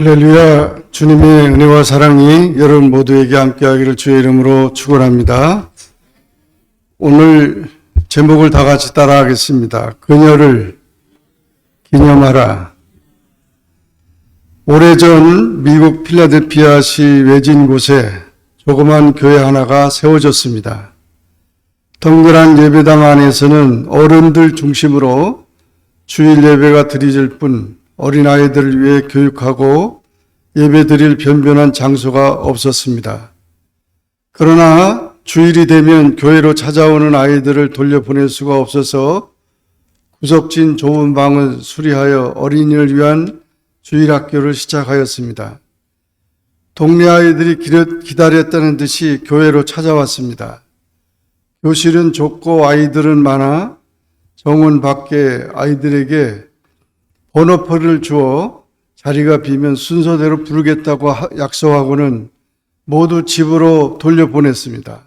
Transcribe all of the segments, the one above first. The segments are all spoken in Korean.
할렐루야 주님의 은혜와 사랑이 여러분 모두에게 함께하기를 주의 이름으로 축원합니다. 오늘 제목을 다 같이 따라하겠습니다. 그녀를 기념하라. 오래전 미국 필라델피아시 외진 곳에 조그만 교회 하나가 세워졌습니다. 동그란 예배당 안에서는 어른들 중심으로 주일 예배가 드려질 뿐 어린아이들을 위해 교육하고 예배 드릴 변변한 장소가 없었습니다. 그러나 주일이 되면 교회로 찾아오는 아이들을 돌려보낼 수가 없어서 구석진 좁은 방을 수리하여 어린이를 위한 주일 학교를 시작하였습니다. 동네 아이들이 기다렸다는 듯이 교회로 찾아왔습니다. 교실은 좁고 아이들은 많아 정원 밖에 아이들에게 번호표를 주어 자리가 비면 순서대로 부르겠다고 하- 약속하고는 모두 집으로 돌려보냈습니다.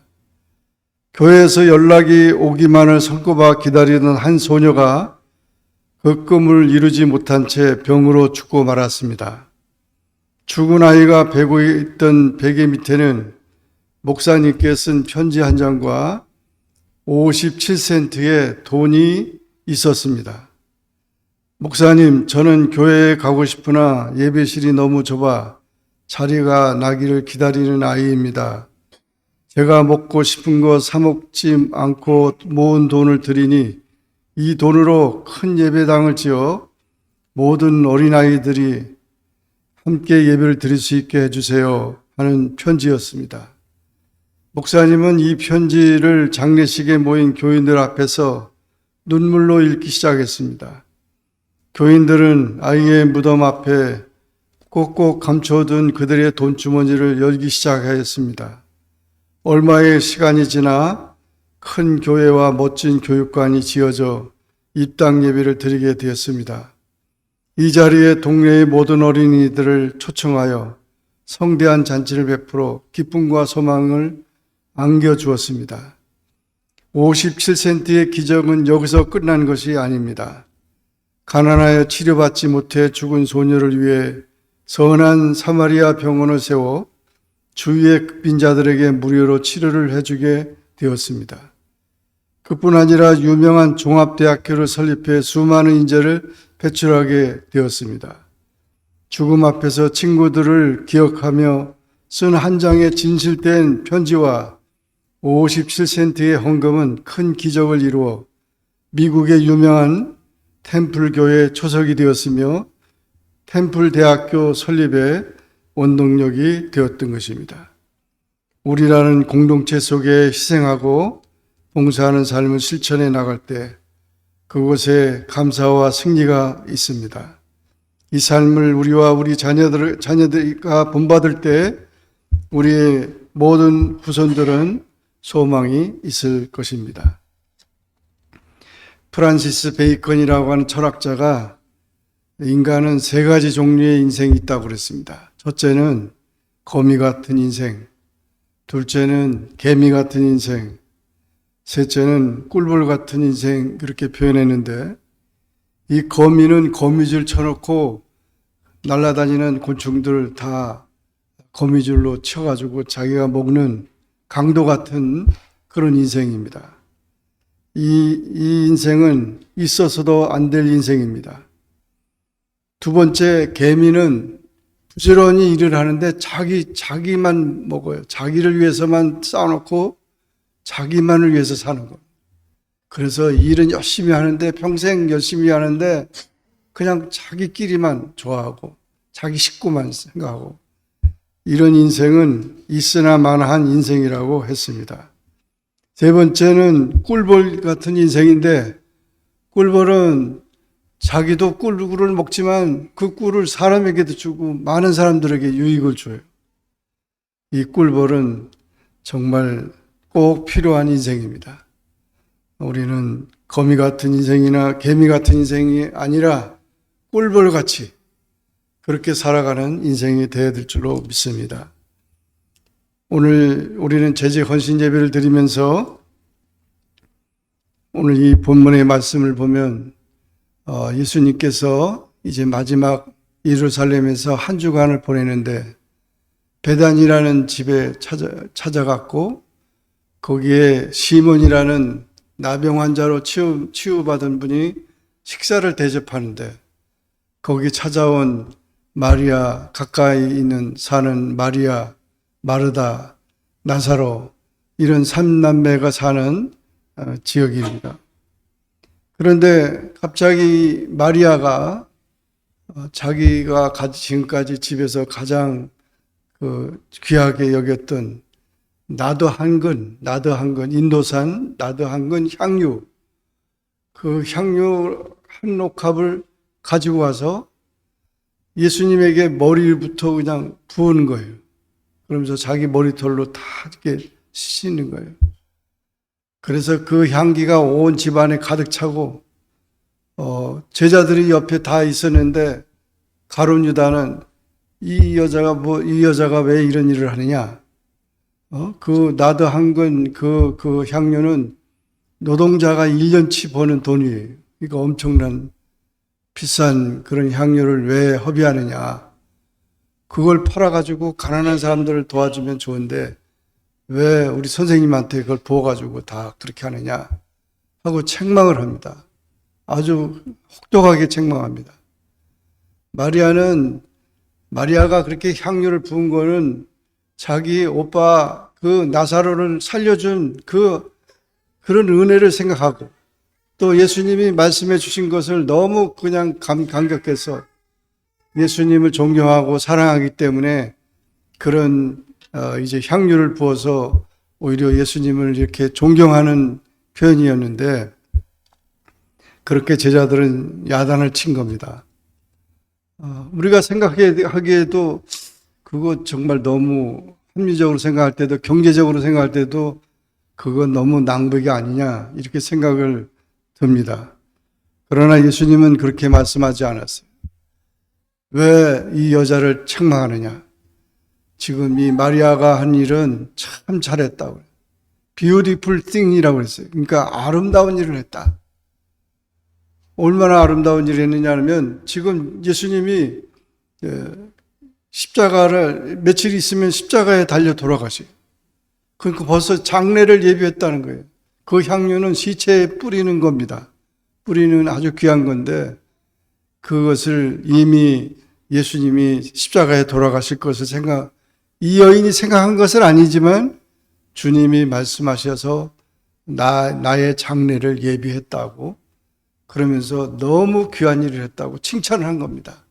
교회에서 연락이 오기만을 손꼽아 기다리는 한 소녀가 그 꿈을 이루지 못한 채 병으로 죽고 말았습니다. 죽은 아이가 베고 있던 베개 밑에는 목사님께 쓴 편지 한 장과 57센트의 돈이 있었습니다. 목사님, 저는 교회에 가고 싶으나 예배실이 너무 좁아 자리가 나기를 기다리는 아이입니다. 제가 먹고 싶은 거 사먹지 않고 모은 돈을 드리니 이 돈으로 큰 예배당을 지어 모든 어린아이들이 함께 예배를 드릴 수 있게 해주세요 하는 편지였습니다. 목사님은 이 편지를 장례식에 모인 교인들 앞에서 눈물로 읽기 시작했습니다. 교인들은 아이의 무덤 앞에 꼭꼭 감춰둔 그들의 돈주머니를 열기 시작하였습니다. 얼마의 시간이 지나 큰 교회와 멋진 교육관이 지어져 입당 예배를 드리게 되었습니다. 이 자리에 동네의 모든 어린이들을 초청하여 성대한 잔치를 베풀어 기쁨과 소망을 안겨주었습니다. 57센트의 기적은 여기서 끝난 것이 아닙니다. 가난하여 치료받지 못해 죽은 소녀를 위해 선한 사마리아 병원을 세워 주위의 빈자들에게 무료로 치료를 해주게 되었습니다. 그뿐 아니라 유명한 종합대학교를 설립해 수많은 인재를 배출하게 되었습니다. 죽음 앞에서 친구들을 기억하며 쓴 한 장의 진실된 편지와 57센트의 헌금은 큰 기적을 이루어 미국의 유명한 템플 교회 초석이 되었으며 템플 대학교 설립의 원동력이 되었던 것입니다. 우리라는 공동체 속에 희생하고 봉사하는 삶을 실천해 나갈 때 그곳에 감사와 승리가 있습니다. 이 삶을 우리와 우리 자녀들, 자녀들과 본받을 때 우리의 모든 후손들은 소망이 있을 것입니다. 프란시스 베이컨이라고 하는 철학자가 인간은 세 가지 종류의 인생이 있다고 그랬습니다. 첫째는 거미 같은 인생, 둘째는 개미 같은 인생, 셋째는 꿀벌 같은 인생 그렇게 표현했는데 이 거미는 거미줄 쳐놓고 날아다니는 곤충들 다 거미줄로 쳐가지고 자기가 먹는 강도 같은 그런 인생입니다. 이, 이 인생은 있어서도 안 될 인생입니다. 두 번째, 개미는 부지런히 일을 하는데 자기, 자기만 먹어요. 자기를 위해서만 쌓아놓고 자기만을 위해서 사는 겁니다. 그래서 일은 열심히 하는데 평생 열심히 하는데 그냥 자기끼리만 좋아하고 자기 식구만 생각하고 이런 인생은 있으나 마나한 인생이라고 했습니다. 세 번째는 꿀벌 같은 인생인데 꿀벌은 자기도 꿀을 먹지만 그 꿀을 사람에게도 주고 많은 사람들에게 유익을 줘요. 이 꿀벌은 정말 꼭 필요한 인생입니다. 우리는 거미 같은 인생이나 개미 같은 인생이 아니라 꿀벌 같이 그렇게 살아가는 인생이 되어야 될 줄로 믿습니다. 오늘 우리는 제재 헌신 예배를 드리면서 오늘 이 본문의 말씀을 보면 어, 예수님께서 이제 마지막 예루살렘에서 한 주간을 보내는데 베단이라는 집에 찾아, 찾아갔고 거기에 시몬이라는 나병 환자로 치유, 치유받은 분이 식사를 대접하는데 거기 찾아온 마리아 가까이 있는 사는 마리아 마르다 나사로 이런 삼남매가 사는 어, 지역입니다. 그런데 갑자기 마리아가 어, 자기가 가- 지금까지 집에서 가장 그 귀하게 여겼던 나도 한근, 나도 한근, 인도산 나도 한근 향유, 그 향유 한 옥합을 가지고 와서 예수님에게 머리부터 그냥 부은 거예요. 그러면서 자기 머리털로 다 이렇게 씻는 거예요. 그래서 그 향기가 온 집안에 가득 차고, 어, 제자들이 옆에 다 있었는데, 가론 유다는 이 여자가 뭐, 이 여자가 왜 이런 일을 하느냐? 어? 그, 나도 한건 그, 그 향료는 노동자가 1년치 버는 돈이에요. 그러니까 엄청난 비싼 그런 향료를 왜 허비하느냐. 그걸 팔아가지고 가난한 사람들을 도와주면 좋은데, 왜 우리 선생님한테 그걸 부어가지고 다 그렇게 하느냐 하고 책망을 합니다. 아주 혹독하게 책망합니다. 마리아는 마리아가 그렇게 향유를 부은 거는 자기 오빠 그 나사로를 살려준 그 그런 은혜를 생각하고 또 예수님이 말씀해 주신 것을 너무 그냥 감, 감격해서 예수님을 존경하고 사랑하기 때문에 그런 어, 이제 향유를 부어서 오히려 예수님을 이렇게 존경하는 표현이었는데 그렇게 제자들은 야단을 친 겁니다. 어, 우리가 생각하기에도 그거 정말 너무 합리적으로 생각할 때도 경제적으로 생각할 때도 그건 너무 낭비가 아니냐 이렇게 생각을 듭니다. 그러나 예수님은 그렇게 말씀하지 않았어요. 왜 이 여자를 책망하느냐? 지금 이 마리아가 한 일은 참 잘했다고. beautiful thing이라고 했어요. 그러니까 아름다운 일을 했다. 얼마나 아름다운 일을 했느냐 하면 지금 예수님이 예, 십자가를 며칠 있으면 십자가에 달려 돌아가시. 그러니까 벌써 장례를 예비했다는 거예요. 그 향료는 시체에 뿌리는 겁니다. 뿌리는 아주 귀한 건데 그것을 이미 예수님이 십자가에 돌아가실 것을 생각, 이 여인이 생각한 것은 아니지만 주님이 말씀하셔서 나, 나의 장례를 예비했다고 그러면서 너무 귀한 일을 했다고 칭찬을 한 겁니다.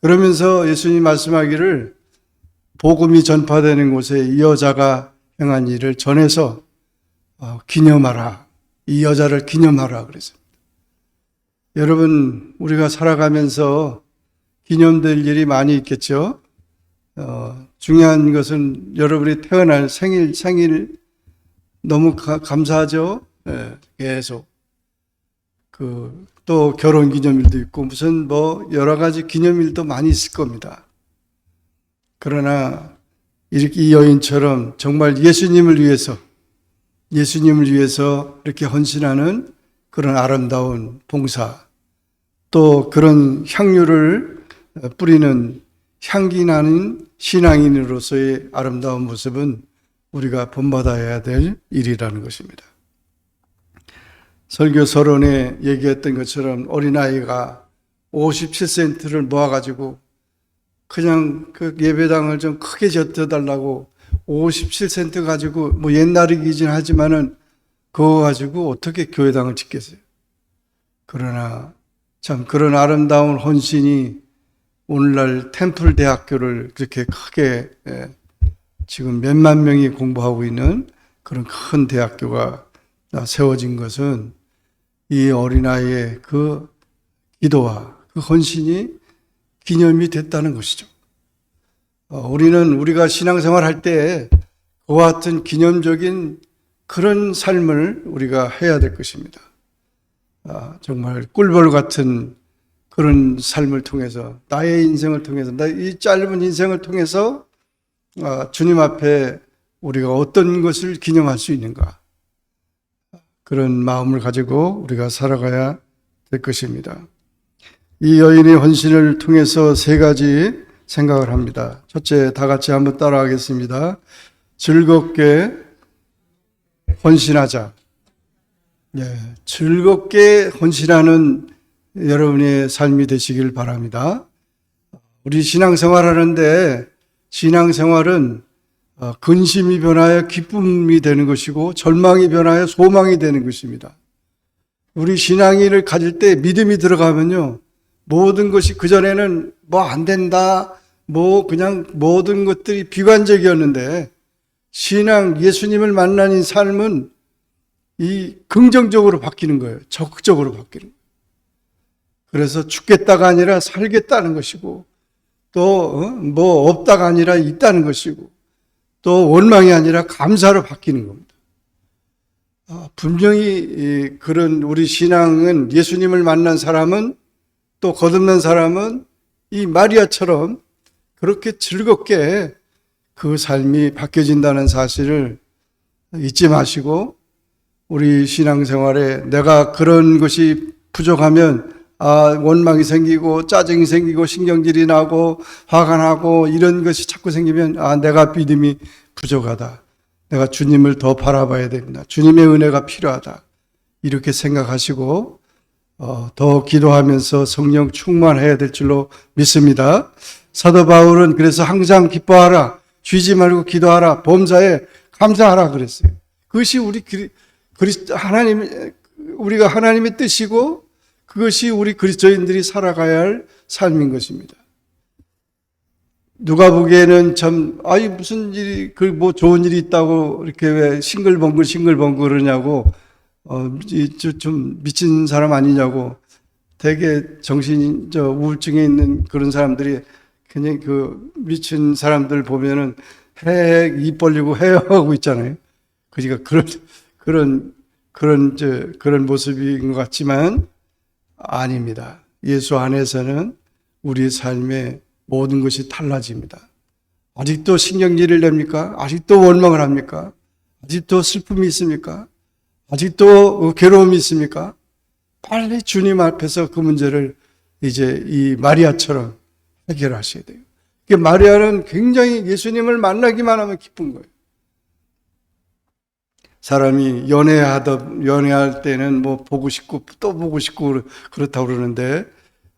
그러면서 예수님 말씀하기를 복음이 전파되는 곳에 이 여자가 행한 일을 전해서 어, 기념하라. 이 여자를 기념하라 그랬습니다. 여러분, 우리가 살아가면서 기념될 일이 많이 있겠죠? 어, 중요한 것은 여러분이 태어날 생일, 생일 너무 가- 감사하죠? 예, 계속. 그, 또 결혼 기념일도 있고 무슨 뭐 여러 가지 기념일도 많이 있을 겁니다. 그러나 이렇게 이 여인처럼 정말 예수님을 위해서 예수님을 위해서 이렇게 헌신하는 그런 아름다운 봉사 또 그런 향유를 뿌리는 향기 나는 신앙인으로서의 아름다운 모습은 우리가 본받아야 될 일이라는 것입니다. 설교 서론에 얘기했던 것처럼 어린아이가 57센트를 모아가지고 그냥 그 예배당을 좀 크게 젖어달라고 57센트 가지고 뭐 옛날이긴 하지만은 그거 가지고 어떻게 교회당을 짓겠어요? 그러나 참 그런 아름다운 헌신이 오늘날 템플 대학교를 그렇게 크게 예, 지금 몇만 명이 공부하고 있는 그런 큰 대학교가 세워진 것은 이 어린아이의 그 기도와 그 헌신이 기념이 됐다는 것이죠. 어, 우리는 우리가 신앙생활 할때 그와 같은 기념적인 그런 삶을 우리가 해야 될 것입니다. 아, 정말 꿀벌 같은 그런 삶을 통해서 나의 인생을 통해서 나 이 짧은 인생을 통해서 아, 주님 앞에 우리가 어떤 것을 기념할 수 있는가 그런 마음을 가지고 우리가 살아가야 될 것입니다. 이 여인의 헌신을 통해서 세 가지 생각을 합니다. 첫째, 다 같이 한번 따라하겠습니다. 즐겁게 헌신하자. 예, 즐겁게 헌신하는 여러분의 삶이 되시길 바랍니다. 우리 신앙생활 하는데 신앙생활은 어, 근심이 변하여 기쁨이 되는 것이고 절망이 변하여 소망이 되는 것입니다. 우리 신앙인을 가질 때 믿음이 들어가면요. 모든 것이 그전에는 뭐 안 된다, 뭐 그냥 모든 것들이 비관적이었는데 신앙, 예수님을 만난 이 삶은 이 긍정적으로 바뀌는 거예요. 적극적으로 바뀌는 거예요. 그래서 죽겠다가 아니라 살겠다는 것이고 또 뭐 없다가 아니라 있다는 것이고 또 원망이 아니라 감사로 바뀌는 겁니다. 아, 분명히 이 그런 우리 신앙은 예수님을 만난 사람은 또 거듭난 사람은 이 마리아처럼 그렇게 즐겁게 그 삶이 바뀌어진다는 사실을 잊지 마시고 우리 신앙생활에 내가 그런 것이 부족하면 아, 원망이 생기고 짜증이 생기고 신경질이 나고 화가 나고 이런 것이 자꾸 생기면 아, 내가 믿음이 부족하다. 내가 주님을 더 바라봐야 됩니다. 주님의 은혜가 필요하다. 이렇게 생각하시고 어, 더 기도하면서 성령 충만해야 될 줄로 믿습니다. 사도 바울은 그래서 항상 기뻐하라, 쉬지 말고 기도하라, 범사에 감사하라 그랬어요. 그것이 우리 그리, 하나님 우리가 하나님의 뜻이고 그것이 우리 그리스도인들이 살아가야 할 삶인 것입니다. 누가 보기에는 참, 아이, 무슨 일이, 그 뭐 좋은 일이 있다고 이렇게 왜 싱글벙글 싱글벙글 그러냐고, 어, 이, 저, 좀 미친 사람 아니냐고, 되게 정신, 저, 우울증에 있는 그런 사람들이 그냥 그 미친 사람들 보면은 해, 입 벌리고 헤어하고 있잖아요. 그러니까 그런, 그런, 그런, 저, 그런 모습인 것 같지만 아닙니다. 예수 안에서는 우리 삶의 모든 것이 달라집니다. 아직도 신경질을 냅니까? 아직도 원망을 합니까? 아직도 슬픔이 있습니까? 아직도 괴로움이 있습니까? 빨리 주님 앞에서 그 문제를 이제 이 마리아처럼 해결하셔야 돼요. 마리아는 굉장히 예수님을 만나기만 하면 기쁜 거예요. 사람이 연애하다 연애할 때는 뭐 보고 싶고 또 보고 싶고 그렇다고 그러는데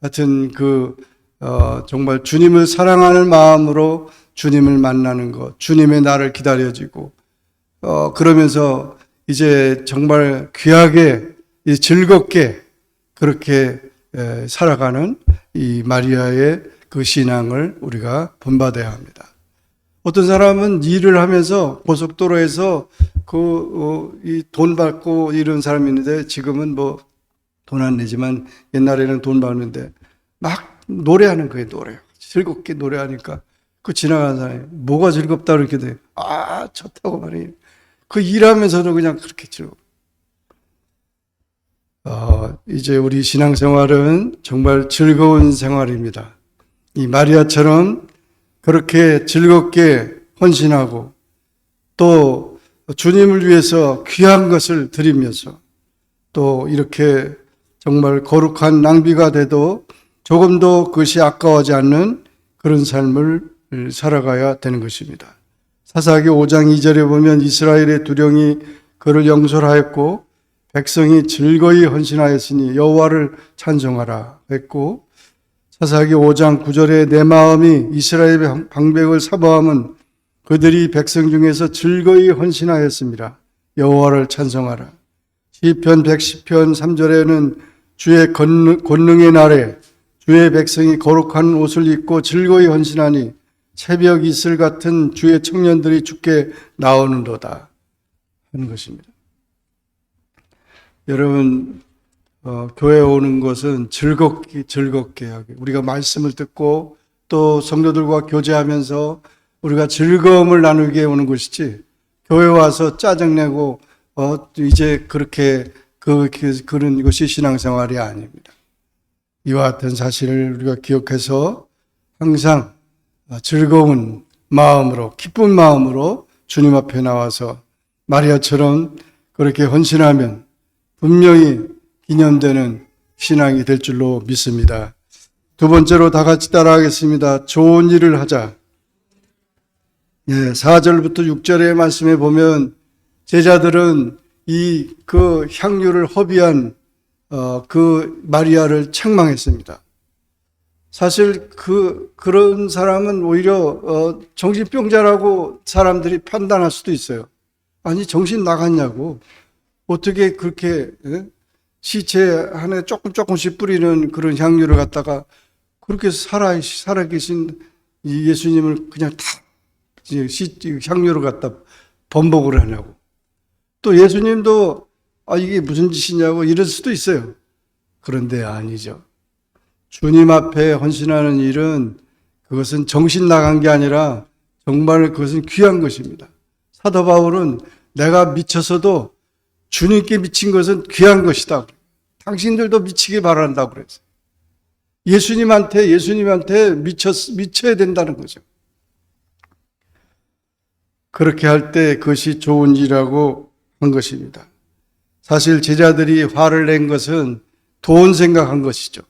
하여튼 그 어, 정말 주님을 사랑하는 마음으로 주님을 만나는 것, 주님의 나를 기다려지고 어, 그러면서 이제 정말 귀하게 즐겁게 그렇게 에, 살아가는 이 마리아의 그 신앙을 우리가 본받아야 합니다. 어떤 사람은 일을 하면서 고속도로에서 그돈 어, 받고 이런 사람이 있는데 지금은 뭐 돈 안 내지만 옛날에는 돈 받는데 막 노래하는 거예요 노래 즐겁게 노래하니까 그 지나가는 사람이 뭐가 즐겁다 그렇게 돼. 아 좋다고 말이에요. 그 일하면서도 그냥 그렇게 즐거. 어, 이제 우리 신앙생활은 정말 즐거운 생활입니다. 이 마리아처럼 그렇게 즐겁게 헌신하고 또 주님을 위해서 귀한 것을 드리면서 또 이렇게 정말 거룩한 낭비가 돼도 조금도 그것이 아까워지 않는 그런 삶을 살아가야 되는 것입니다. 사사기 5장 2절에 보면 이스라엘의 두령이 그를 영설하였고 백성이 즐거이 헌신하였으니 여호와를 찬송하라 했고 사사기 5장 9절에 내 마음이 이스라엘의 방백을 사모함은 그들이 백성 중에서 즐거이 헌신하였습니다. 여호와를 찬송하라. 시편 110편 3절에는 주의 권능의 날에 주의 백성이 거룩한 옷을 입고 즐거이 헌신하니 새벽 이슬 같은 주의 청년들이 죽게 나오는도다 하는 것입니다. 여러분 어, 교회 오는 것은 즐겁게 즐겁게 하게 우리가 말씀을 듣고 또 성도들과 교제하면서 우리가 즐거움을 나누게 오는 것이지 교회 와서 짜증내고 어, 이제 그렇게 그, 그 그런 것이 신앙생활이 아닙니다. 이와 같은 사실을 우리가 기억해서 항상 즐거운 마음으로 기쁜 마음으로 주님 앞에 나와서 마리아처럼 그렇게 헌신하면 분명히 기념되는 신앙이 될 줄로 믿습니다. 두 번째로 다 같이 따라하겠습니다. 좋은 일을 하자. 예, 4절부터 6절의 말씀에 보면 제자들은 이 그 향유를 허비한 어, 그 마리아를 책망했습니다. 사실 그 그런 사람은 오히려 어, 정신병자라고 사람들이 판단할 수도 있어요. 아니 정신 나갔냐고 어떻게 그렇게 예? 시체 안에 조금 조금씩 뿌리는 그런 향유를 갖다가 그렇게 살아 살아 계신 이 예수님을 그냥 다 향유를 갖다 번복을 하냐고. 또 예수님도 아 이게 무슨 짓이냐고 이럴 수도 있어요. 그런데 아니죠. 주님 앞에 헌신하는 일은 그것은 정신 나간 게 아니라 정말 그것은 귀한 것입니다. 사도 바울은 내가 미쳐서도 주님께 미친 것은 귀한 것이다. 당신들도 미치기 바란다고 그랬어요. 예수님한테, 예수님한테 미쳤, 미쳐야 된다는 거죠. 그렇게 할 때 그것이 좋은 일이라고 한 것입니다. 사실 제자들이 화를 낸 것은 돈 생각한 것이죠.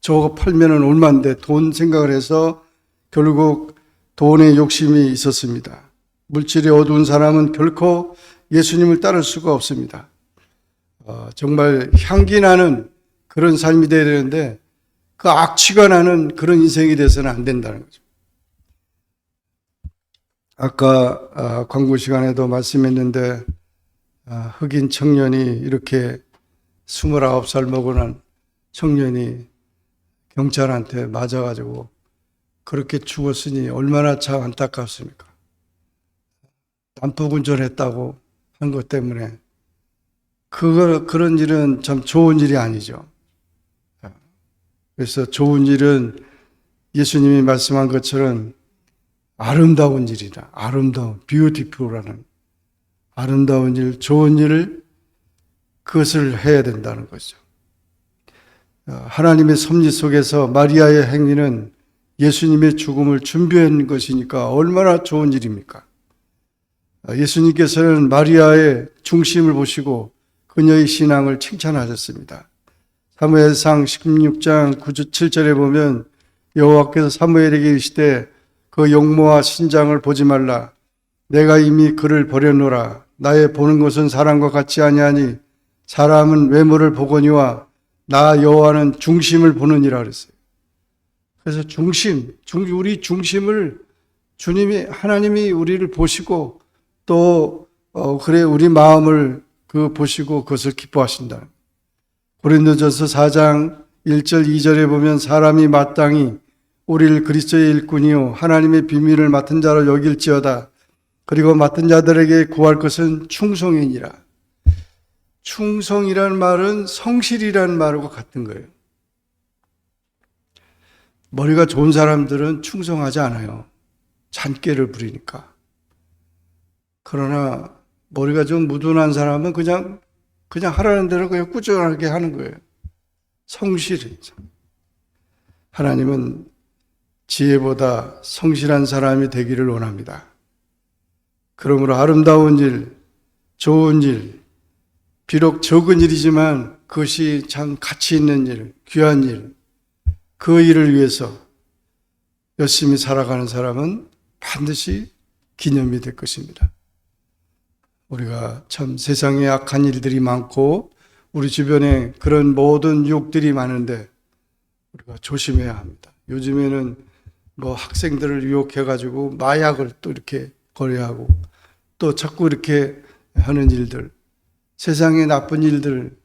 저거 팔면은 얼마인데 돈 생각을 해서 결국 돈에 욕심이 있었습니다. 물질이 어두운 사람은 결코 예수님을 따를 수가 없습니다. 어, 정말 향기 나는 그런 삶이 되어야 되는데 그 악취가 나는 그런 인생이 돼서는 안 된다는 거죠. 아까 아, 광고 시간에도 말씀했는데 아, 흑인 청년이 이렇게 29살 먹어난 청년이 경찰한테 맞아가지고 그렇게 죽었으니 얼마나 참 안타깝습니까? 난폭 운전했다고 한 것 때문에 그거 그런 일은 참 좋은 일이 아니죠. 그래서 좋은 일은 예수님이 말씀한 것처럼 아름다운 일이다. 아름다운 뷰티풀라는 아름다운 일, 좋은 일을 그것을 해야 된다는 거죠. 어, 하나님의 섭리 속에서 마리아의 행위는 예수님의 죽음을 준비한 것이니까 얼마나 좋은 일입니까? 어, 예수님께서는 마리아의 중심을 보시고 그녀의 신앙을 칭찬하셨습니다. 사무엘상 16장 9절 7절에 보면 여호와께서 사무엘에게 이르시되 그 용모와 신장을 보지 말라 내가 이미 그를 버려놓으라 나의 보는 것은 사람과 같지 아니하니 사람은 외모를 보거니와 나 여호와는 중심을 보느니라 그랬어요. 그래서 중심, 중 우리 중심을 주님이 하나님이 우리를 보시고 또 어, 그래 우리 마음을 그 보시고 그것을 기뻐하신다. 고린도전서 4장 1절 2절에 보면 사람이 마땅히 우리를 그리스도의 일꾼이요 하나님의 비밀을 맡은 자로 여길지어다. 그리고 맡은 자들에게 구할 것은 충성이니라. 충성이란 말은 성실이란 말과 같은 거예요. 머리가 좋은 사람들은 충성하지 않아요. 잔깨를 부리니까. 그러나 머리가 좀 무둔한 사람은 그냥 그냥 하라는 대로 그냥 꾸준하게 하는 거예요. 성실이. 하나님은 지혜보다 성실한 사람이 되기를 원합니다. 그러므로 아름다운 일, 좋은 일, 비록 적은 일이지만 그것이 참 가치 있는 일, 귀한 일, 그 일을 위해서 열심히 살아가는 사람은 반드시 기념이 될 것입니다. 우리가 참 세상에 악한 일들이 많고 우리 주변에 그런 모든 유혹들이 많은데 우리가 조심해야 합니다. 요즘에는 뭐 학생들을 유혹해 가지고 마약을 또 이렇게 거래하고 또 자꾸 이렇게 하는 일들, 세상의 나쁜 일들,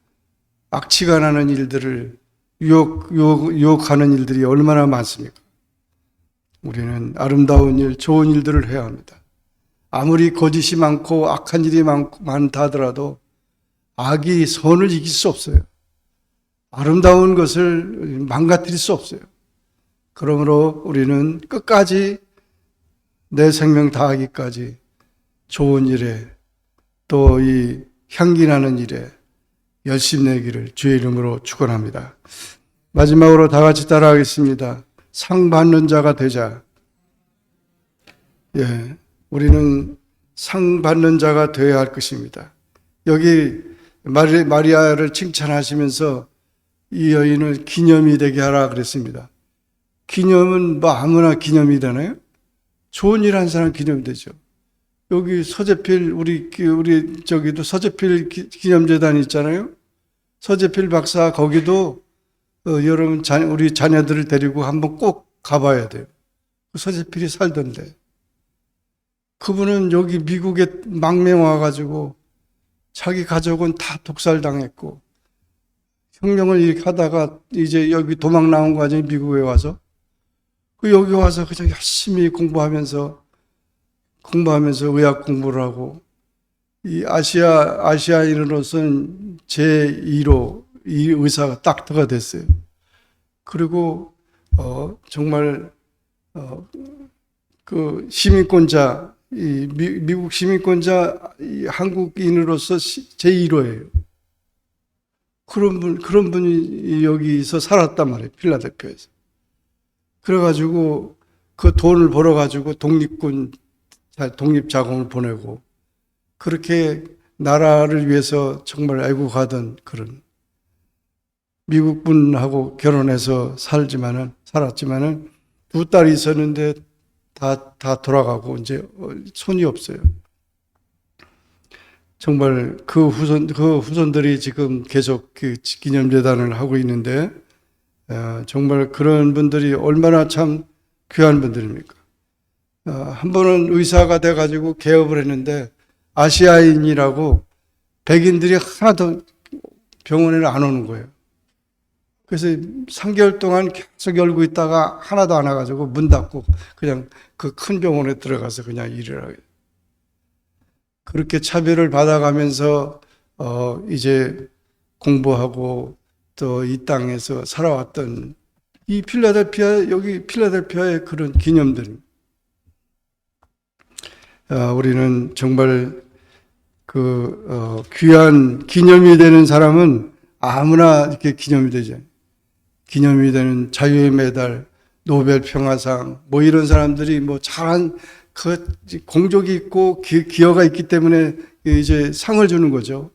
악취가 나는 일들을 유혹, 유혹, 유혹하는 일들이 얼마나 많습니까? 우리는 아름다운 일, 좋은 일들을 해야 합니다. 아무리 거짓이 많고 악한 일이 많고, 많다 하더라도 악이 선을 이길 수 없어요. 아름다운 것을 망가뜨릴 수 없어요. 그러므로 우리는 끝까지 내 생명 다하기까지 좋은 일에 또 이 향기 나는 일에 열심 내기를 주의 이름으로 축원합니다. 마지막으로 다 같이 따라하겠습니다. 상 받는 자가 되자. 예. 우리는 상 받는 자가 되어야 할 것입니다. 여기 마리, 마리아를 칭찬하시면서 이 여인을 기념이 되게 하라 그랬습니다. 기념은 뭐 아무나 기념이 되나요? 좋은 일 한 사람 기념이 되죠. 여기 서재필 우리 우리 저기도 서재필 기- 기념재단 있잖아요. 서재필 박사 거기도 어, 여러분 자, 우리 자녀들을 데리고 한번 꼭 가봐야 돼요. 그 서재필이 살던데 그분은 여기 미국에 망명 와가지고 자기 가족은 다 독살당했고 혁명을 이렇게 하다가 이제 여기 도망 나온 과정에 미국에 와서 그 여기 와서 그냥 열심히 공부하면서 공부하면서 의학 공부를 하고 이 아시아 아시아인으로서는 제 1호 이 의사가 닥터가 됐어요. 그리고 어 정말 어그 시민권자 이 미, 미국 시민권자 이 한국인으로서 제 1호예요. 그런 분 그런 분이 여기서 살았단 말이에요. 필라델피아에서. 그래가지고 그 돈을 벌어가지고 독립군 자- 독립자금을 보내고 그렇게 나라를 위해서 정말 애국하던 그런 미국 분하고 결혼해서 살지만은 살았지만은 두 딸이 있었는데 다 다 돌아가고 이제 어, 손이 없어요. 정말 그 후손 그 후손들이 지금 계속 그 기념재단을 하고 있는데 어, 정말 그런 분들이 얼마나 참 귀한 분들입니까? 어, 한 번은 의사가 돼가지고 개업을 했는데 아시아인이라고 백인들이 하나도 병원에 안 오는 거예요. 그래서 3개월 동안 계속 열고 있다가 하나도 안 와가지고 문 닫고 그냥 그 큰 병원에 들어가서 그냥 일을 하게. 그렇게 차별을 받아가면서 어 이제 공부하고 또 이 땅에서 살아왔던 이 필라델피아 여기 필라델피아의 그런 기념들. 아, 우리는 정말 그 어, 귀한 기념이 되는 사람은 아무나 이렇게 기념이 되죠. 기념이 되는 자유의 메달, 노벨 평화상, 뭐 이런 사람들이 뭐 잘한 그 공적이 있고 기, 기여가 있기 때문에 이제 상을 주는 거죠.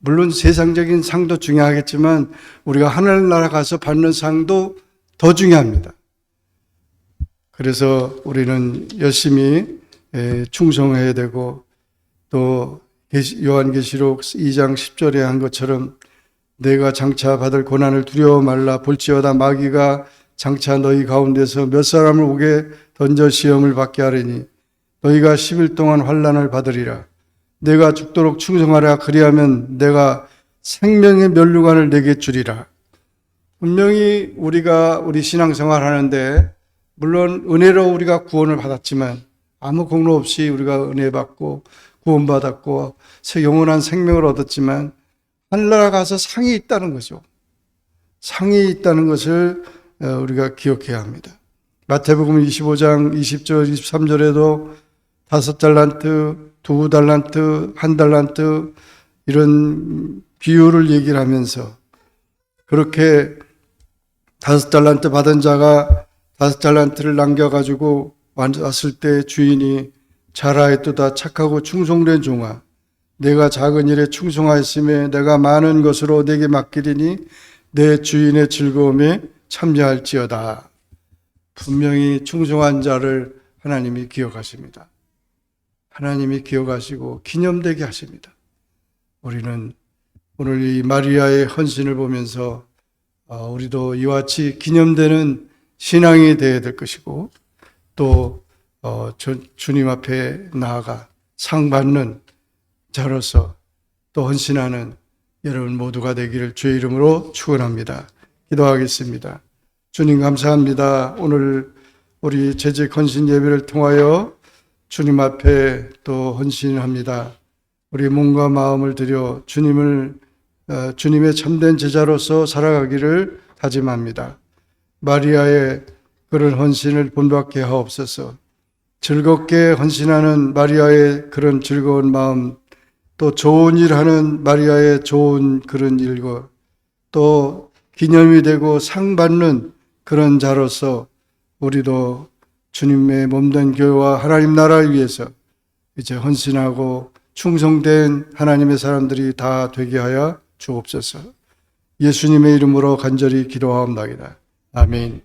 물론 세상적인 상도 중요하겠지만 우리가 하늘나라 가서 받는 상도 더 중요합니다. 그래서 우리는 열심히 에, 충성해야 되고 또 계시- 요한계시록 2장 10절에 한 것처럼 내가 장차 받을 고난을 두려워 말라 볼지어다 마귀가 장차 너희 가운데서 몇 사람을 오게 던져 시험을 받게 하리니 너희가 10일 동안 환란을 받으리라. 내가 죽도록 충성하라. 그리하면 내가 생명의 면류관을 내게 주리라. 분명히 우리가 우리 신앙생활 하는데 물론 은혜로 우리가 구원을 받았지만 아무 공로 없이 우리가 은혜 받고 구원받았고 새 영원한 생명을 얻었지만 하늘나라 가서 상이 있다는 거죠. 상이 있다는 것을 어, 우리가 기억해야 합니다. 마태복음 25장 20절 23절에도 다섯 달란트, 두 달란트, 한 달란트 이런 비율을 얘기를 하면서 그렇게 다섯 달란트 받은 자가 다섯 달란트를 남겨가지고 왔을 때 주인이 잘하였도다 착하고 충성된 종아 내가 작은 일에 충성하였음에 내가 많은 것으로 내게 맡기리니 내 주인의 즐거움에 참여할지어다. 분명히 충성한 자를 하나님이 기억하십니다. 하나님이 기억하시고 기념되게 하십니다. 우리는 오늘 이 마리아의 헌신을 보면서 어, 우리도 이와 같이 기념되는 신앙이 되어야 될 것이고 또 어, 주, 주님 앞에 나아가 상 받는 자로서 또 헌신하는 여러분 모두가 되기를 주의 이름으로 축원합니다. 기도하겠습니다. 주님 감사합니다. 오늘 우리 재직 헌신 예배를 통하여 주님 앞에 또 헌신합니다. 우리 몸과 마음을 들여 주님을 어, 주님의 참된 제자로서 살아가기를 다짐합니다. 마리아의 그런 헌신을 본받게 하옵소서. 즐겁게 헌신하는 마리아의 그런 즐거운 마음, 또 좋은 일 하는 마리아의 좋은 그런 일과 또 기념이 되고 상 받는 그런 자로서 우리도 주님의 몸된 교회와 하나님 나라를 위해서 이제 헌신하고 충성된 하나님의 사람들이 다 되게 하여 주옵소서. 예수님의 이름으로 간절히 기도하옵나이다. 아멘.